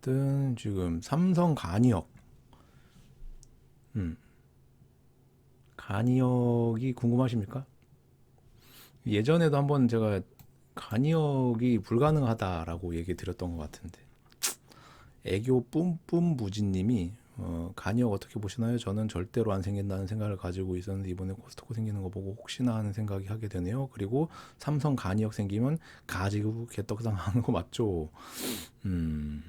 어쨌든 지금 삼성 간이역, 음, 간이역이 궁금하십니까? 예전에도 한번 제가 간이역이 불가능하다라고 얘기 드렸던 것 같은데 애교 뿜뿜 부진님이 어, 간이역 어떻게 보시나요? 저는 절대로 안 생긴다는 생각을 가지고 있었는데 이번에 코스트코 생기는 거 보고 혹시나 하는 생각이 하게 되네요. 그리고 삼성 간이역 생기면 가지고 개떡상 하는 거 맞죠? 음,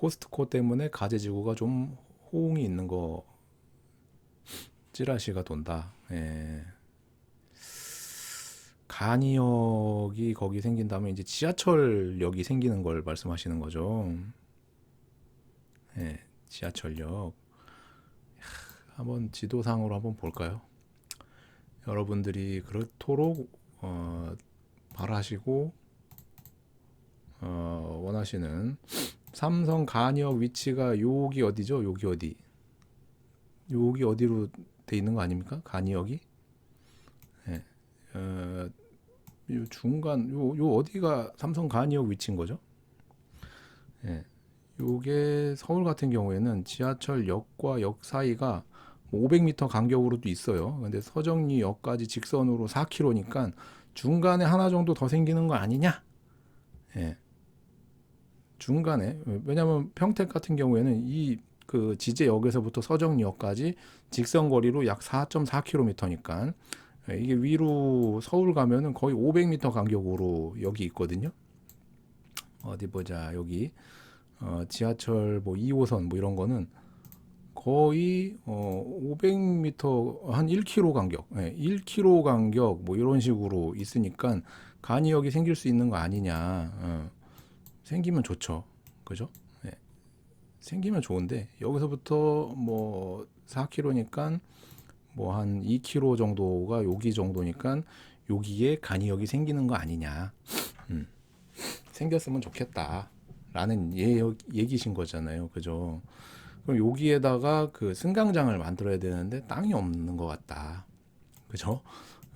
코스트코 때문에 가재지구가 좀 호응이 있는 거 찌라시가 돈다. 예. 간이역이 거기 생긴다면 이제 지하철역이 생기는 걸 말씀하시는 거죠. 예, 지하철역. 하, 한번 지도상으로 한번 볼까요? 여러분들이 그렇도록 어, 바라시고 어, 원하시는 삼성 간이역 위치가 여기 어디죠? 여기 어디? 여기 어디로 돼 있는 거 아닙니까? 간이역이? 예. 어, 요 중간 요, 요 어디가 삼성 간이역 위치인 거죠? 예. 요게 서울 같은 경우에는 지하철 역과 역 사이가 500m 간격으로도 있어요. 근데 서정리역까지 직선으로 4km니까 중간에 하나 정도 더 생기는 거 아니냐? 예. 중간에 왜냐하면 평택 같은 경우에는 이 그 지제역에서부터 서정리역까지 직선 거리로 약 4.4km니까 이게 위로 서울 가면은 거의 500m 간격으로 여기 있거든요. 어디 보자 여기 어, 지하철 뭐 2호선 뭐 이런 거는 거의 어 500m 한 1km 간격, 예, 1km 간격 뭐 이런 식으로 있으니까 간이역이 생길 수 있는 거 아니냐. 어, 생기면 좋죠, 그죠? 예, 생기면 좋은데 여기서부터 뭐 4km니까 뭐 한 2km 정도가 여기 정도니까 여기에 간이역이 생기는 거 아니냐. 음, 생겼으면 좋겠다 라는 예, 얘기신 거잖아요, 그죠? 그럼 여기에다가 그 승강장을 만들어야 되는데 땅이 없는 것 같다. 그죠?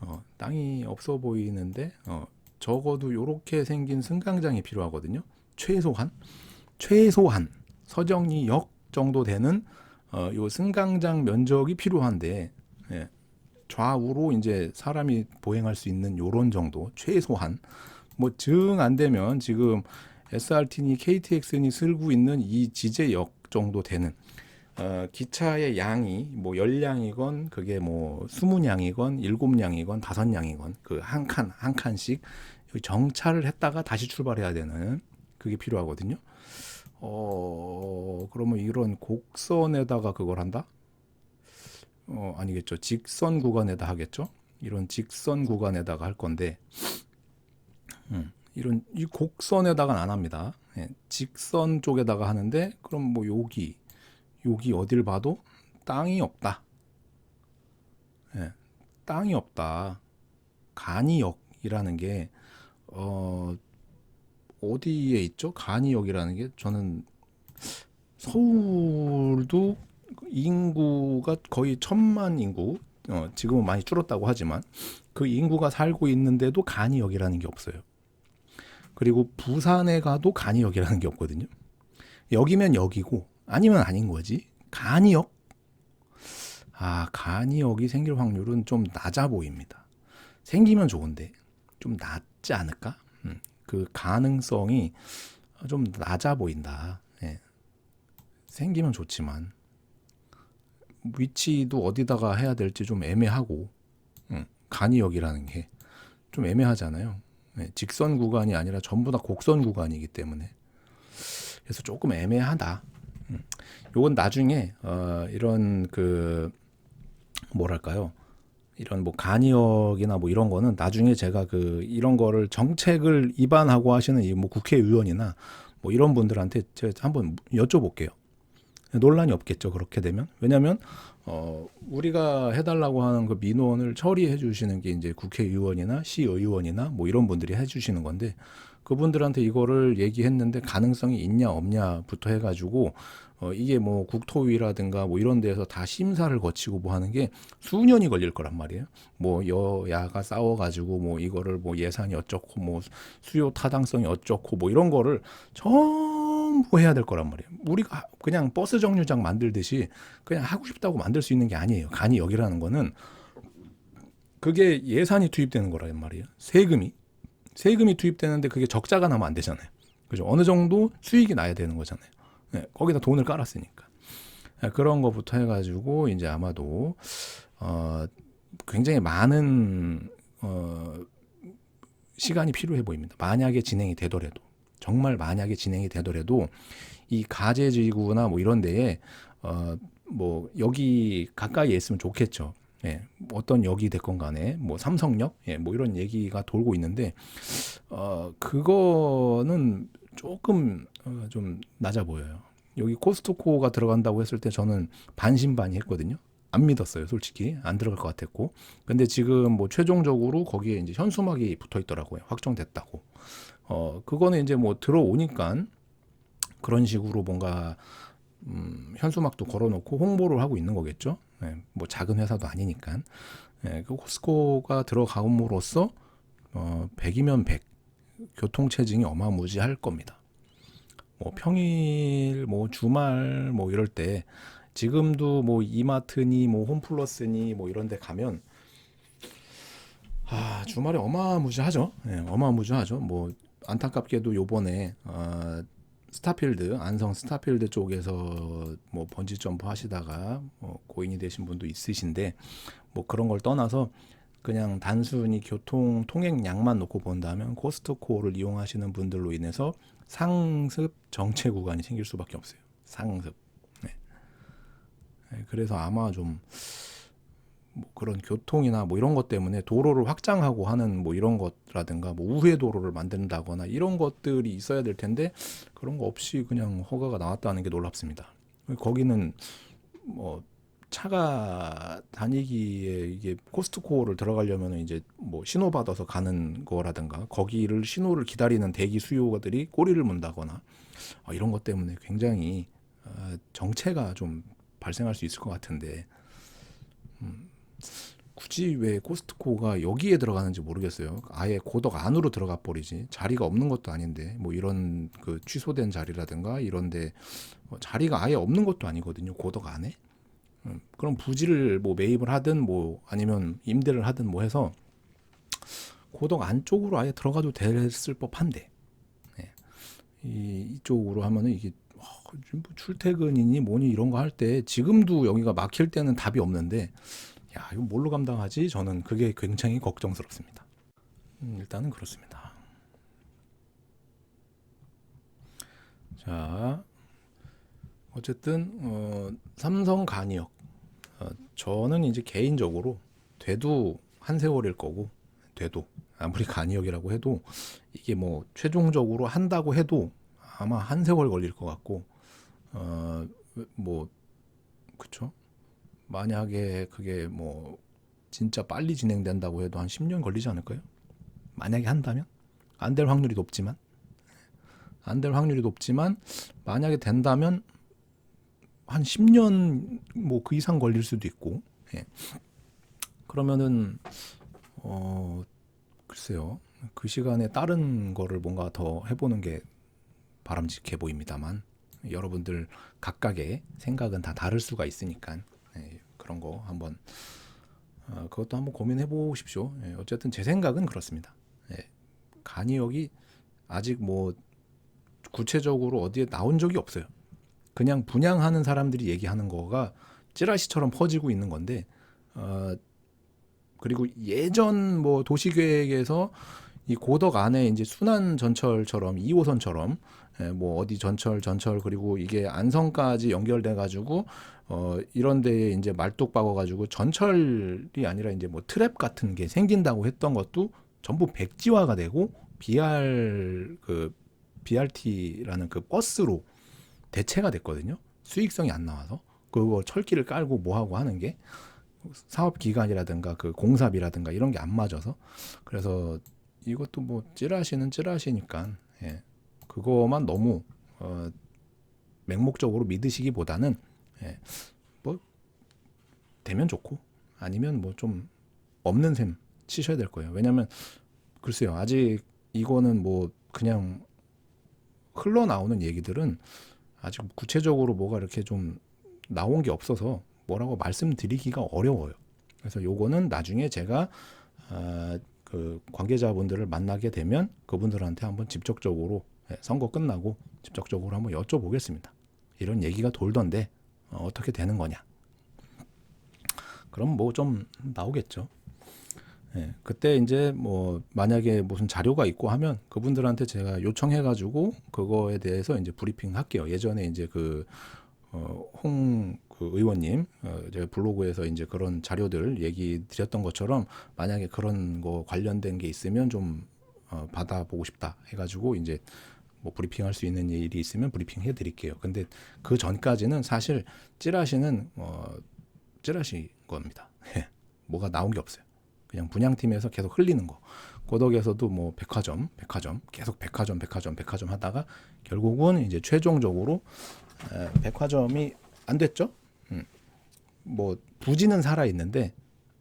어, 땅이 없어 보이는데 어, 적어도 이렇게 생긴 승강장이 필요하거든요. 최소한 최소한 서정리 역 정도 되는 어, 요 승강장 면적이 필요한데 예, 좌우로 이제 사람이 보행할 수 있는 요런 정도 최소한. 뭐정안 되면 지금 SRT니 KTX니 쓸고 있는 이 지제역 정도 되는 어, 기차의 양이 뭐 열량이건 그게 뭐 스무 량이건 일곱 량이건 다섯 량이건 그 한 칸 한 칸씩 정차를 했다가 다시 출발해야 되는 그게 필요하거든요. 어 그러면 이런 곡선에다가 그걸 한다? 어 아니겠죠. 직선 구간에다 하겠죠. 이런 직선 구간에다가 할 건데, 음, 이런 이 곡선에다가는 안 합니다. 예, 직선 쪽에다가 하는데 그럼 뭐 여기 여기 어딜 봐도 땅이 없다. 예, 땅이 없다. 간이역이라는 게 어, 어디에 있죠? 간이역이라는 게 저는 서울도 인구가 거의 천만 인구, 어, 지금은 많이 줄었다고 하지만 그 인구가 살고 있는데도 간이역이라는 게 없어요. 그리고 부산에 가도 간이역이라는 게 없거든요. 여기면 여기고 아니면 아닌 거지. 간이역? 아, 간이역이 생길 확률은 좀 낮아 보입니다. 생기면 좋은데 좀 낮지 않을까? 음, 그 가능성이 좀 낮아 보인다. 예. 생기면 좋지만 위치도 어디다가 해야 될지 좀 애매하고 음, 간이역이라는 게 좀 애매하잖아요. 예, 직선 구간이 아니라 전부 다 곡선 구간이기 때문에 그래서 조금 애매하다. 음, 요건 나중에 어, 이런 그 뭐랄까요? 이런 뭐 간이역이나 뭐 이런 거는 나중에 제가 그 이런 거를 정책을 입안하고 하시는 이 뭐 국회의원이나 뭐 이런 분들한테 제가 한번 여쭤볼게요. 논란이 없겠죠 그렇게 되면 왜냐하면 어 우리가 해 달라고 하는 그 민원을 처리해 주시는 게 이제 국회의원이나 시의원이나 뭐 이런 분들이 해 주시는 건데 그분들한테 이거를 얘기했는데 가능성이 있냐 없냐부터 해가지고 어, 이게 뭐 국토위라든가 뭐 이런 데에서 다 심사를 거치고 뭐 하는 게 수년이 걸릴 거란 말이에요. 뭐 여야가 싸워가지고 뭐 이거를 뭐 예산이 어쩌고 뭐 수요 타당성이 어쩌고 뭐 이런 거를 전부 해야 될 거란 말이에요. 우리가 그냥 버스 정류장 만들듯이 그냥 하고 싶다고 만들 수 있는 게 아니에요. 간이 여기라는 거는 그게 예산이 투입되는 거란 말이에요. 세금이 세금이 투입되는데 그게 적자가 나면 안 되잖아요. 그죠? 어느 정도 수익이 나야 되는 거잖아요. 네, 거기다 돈을 깔았으니까. 네, 그런 거부터 해가지고 이제 아마도 어, 굉장히 많은 어, 시간이 필요해 보입니다. 만약에 진행이 되더라도 정말 만약에 진행이 되더라도 이 가제지구나 뭐 이런 데에 어, 뭐 여기 가까이에 있으면 좋겠죠. 예, 어떤 역이 됐건 간에 뭐 삼성역, 예, 뭐 이런 얘기가 돌고 있는데 어 그거는 조금 어, 좀 낮아 보여요. 여기 코스트코가 들어간다고 했을 때 저는 반신반의했거든요. 안 믿었어요, 솔직히 안 들어갈 것 같았고. 근데 지금 뭐 최종적으로 거기에 이제 현수막이 붙어 있더라고요. 확정됐다고. 어 그거는 이제 뭐 들어오니까 그런 식으로 뭔가 음, 현수막도 걸어놓고 홍보를 하고 있는 거겠죠. 네, 뭐 작은 회사도 아니니까. 네, 그 코스코가 들어감으로써 어, 100이면 100 교통 체증이 어마무지할 겁니다. 뭐 평일, 뭐 주말, 뭐 이럴 때 지금도 뭐 이마트니 뭐 홈플러스니 뭐 이런 데 가면 아, 주말에 어마무지하죠. 네, 어마무지하죠. 뭐 안타깝게도 요번에 어, 스타필드 안성 스타필드 쪽에서 뭐 번지 점프 하시다가 뭐 고인이 되신 분도 있으신데 뭐 그런 걸 떠나서 그냥 단순히 교통 통행량만 놓고 본다면 코스트코를 이용하시는 분들로 인해서 상습 정체 구간이 생길 수밖에 없어요. 상습. 네. 네, 그래서 아마 좀 뭐 그런 교통이나 뭐 이런 것 때문에 도로를 확장하고 하는 뭐 이런 것라든가 뭐 우회 도로를 만든다거나 이런 것들이 있어야 될 텐데 그런 거 없이 그냥 허가가 나왔다는 게 놀랍습니다. 거기는 뭐 차가 다니기에 이게 코스트코를 들어가려면 이제 뭐 신호 받아서 가는 거라든가 거기를 신호를 기다리는 대기 수요가들이 꼬리를 문다거나 어, 이런 것 때문에 굉장히 어, 정체가 좀 발생할 수 있을 것 같은데 음, 굳이 왜 코스트코가 여기에 들어가는지 모르겠어요. 아예 고덕 안으로 들어가 버리지. 자리가 없는 것도 아닌데 뭐 이런 그 취소된 자리라든가 이런데 뭐 자리가 아예 없는 것도 아니거든요. 고덕 안에. 음, 그럼 부지를 뭐 매입을 하든 뭐 아니면 임대를 하든 뭐 해서 고덕 안쪽으로 아예 들어가도 됐을 법한데 네. 이, 이쪽으로 하면은 이게 어, 뭐 출퇴근이니 뭐니 이런 거 할 때 지금도 여기가 막힐 때는 답이 없는데 야 이거 뭘로 감당하지? 저는 그게 굉장히 걱정스럽습니다. 음, 일단은 그렇습니다. 자 어쨌든 어, 삼성 간이역 어, 저는 이제 개인적으로 돼도 한 세월일 거고 돼도 아무리 간이역이라고 해도 이게 뭐 최종적으로 한다고 해도 아마 한 세월 걸릴 것 같고 어 뭐 그쵸 만약에 그게 뭐 진짜 빨리 진행된다고 해도 한 10년 걸리지 않을까요? 만약에 한다면? 안 될 확률이 높지만? 안 될 확률이 높지만 만약에 된다면 한 10년 뭐 그 이상 걸릴 수도 있고. 예. 그러면은 어 글쎄요. 그 시간에 다른 거를 뭔가 더 해보는 게 바람직해 보입니다만 여러분들 각각의 생각은 다 다를 수가 있으니까 예, 그런 거 한번 어, 그것도 한번 고민해 보십시오. 예, 어쨌든 제 생각은 그렇습니다. 예, 간이역이 아직 뭐 구체적으로 어디에 나온 적이 없어요. 그냥 분양하는 사람들이 얘기하는 거가 찌라시처럼 퍼지고 있는 건데 어, 그리고 예전 뭐 도시계획에서 이 고덕 안에 이제 순환 전철처럼 2호선처럼 예, 뭐 어디 전철 전철 그리고 이게 안성까지 연결돼 가지고 어 이런 데에 이제 말뚝 박아 가지고 전철이 아니라 이제 뭐 트랩 같은 게 생긴다고 했던 것도 전부 백지화가 되고 BR 그 BRT라는 그 버스로 대체가 됐거든요. 수익성이 안 나와서 그거 철기를 깔고 뭐 하고 하는 게 사업 기간이라든가 그 공사비라든가 이런 게 안 맞아서 그래서 이것도 뭐 찌라시는 찌라시니까 예. 그거만 너무 어, 맹목적으로 믿으시기보다는 예. 뭐 되면 좋고 아니면 뭐 좀 없는 셈 치셔야 될 거예요. 왜냐하면 글쎄요 아직 이거는 뭐 그냥 흘러나오는 얘기들은 아직 구체적으로 뭐가 이렇게 좀 나온 게 없어서 뭐라고 말씀드리기가 어려워요. 그래서 요거는 나중에 제가 아, 그 관계자분들을 만나게 되면 그분들한테 한번 직접적으로 예, 선거 끝나고 직접적으로 한번 여쭤보겠습니다. 이런 얘기가 돌던데 어, 어떻게 되는 거냐? 그럼 뭐 좀 나오겠죠. 예, 그때 이제 뭐 만약에 무슨 자료가 있고 하면 그분들한테 제가 요청해가지고 그거에 대해서 이제 브리핑 할게요. 예전에 이제 그, 어, 홍, 그 의원님, 어, 제가 블로그에서 이제 그런 자료들 얘기 드렸던 것처럼 만약에 그런 거 관련된 게 있으면 좀, 어, 받아보고 싶다 해가지고 이제 뭐 브리핑 할 수 있는 일이 있으면 브리핑 해 드릴게요. 근데 그 전까지는 사실 찌라시는, 어, 찌라시 겁니다. 뭐가 나온 게 없어요. 그냥 분양팀에서 계속 흘리는 거. 고덕에서도 뭐 백화점, 백화점, 계속 백화점, 백화점, 백화점 하다가 결국은 이제 최종적으로 에, 백화점이 안 됐죠. 음. 뭐 부지는 살아 있는데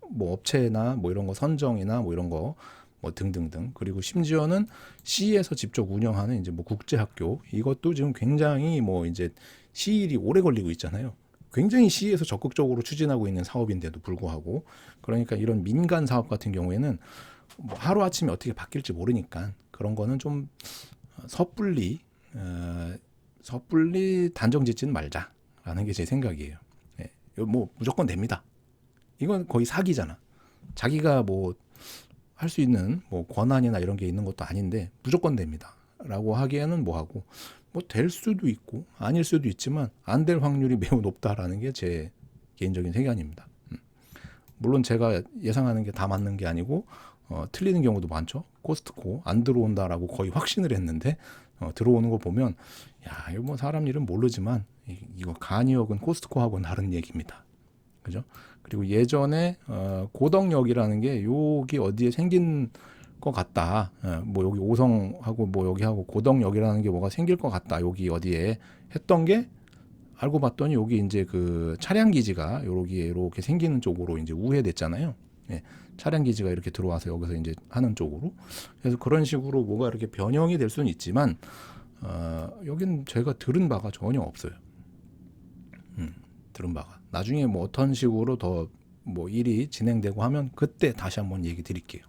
뭐 업체나 뭐 이런 거 선정이나 뭐 이런 거 뭐 등등등 그리고 심지어는 시에서 직접 운영하는 이제 뭐 국제학교 이것도 지금 굉장히 뭐 이제 시일이 오래 걸리고 있잖아요. 굉장히 시에서 적극적으로 추진하고 있는 사업인데도 불구하고 그러니까 이런 민간 사업 같은 경우에는 뭐 하루 아침에 어떻게 바뀔지 모르니까 그런 거는 좀 섣불리 어, 섣불리 단정 짓지는 말자라는 게 제 생각이에요. 뭐 무조건 됩니다. 이건 거의 사기잖아. 자기가 뭐 할 수 있는 뭐 권한이나 이런 게 있는 것도 아닌데 무조건 됩니다.라고 하기에는 뭐하고 뭐 될 수도 있고 아닐 수도 있지만 안 될 확률이 매우 높다라는 게 제 개인적인 생각입니다. 음. 물론 제가 예상하는 게 다 맞는 게 아니고 어, 틀리는 경우도 많죠. 코스트코 안 들어온다라고 거의 확신을 했는데 어, 들어오는 거 보면 야 이거 뭐 사람 일은 모르지만 이, 이거 간이역은 코스트코하고는 다른 얘기입니다. 그죠? 그리고 예전에 어, 고덕역이라는 게 여기 어디에 생긴 것 같다. 예, 뭐 여기 오성하고 뭐 여기 하고 고덕역이라는 게 뭐가 생길 것 같다. 여기 어디에 했던 게 알고 봤더니 여기 이제 그 차량 기지가 여기에 이렇게 생기는 쪽으로 이제 우회됐잖아요. 예, 차량 기지가 이렇게 들어와서 여기서 이제 하는 쪽으로. 그래서 그런 식으로 뭐가 이렇게 변형이 될 수는 있지만 어, 여기는 제가 들은 바가 전혀 없어요. 음, 들은 바가. 나중에 뭐 어떤 식으로 더 뭐 일이 진행되고 하면 그때 다시 한번 얘기 드릴게요.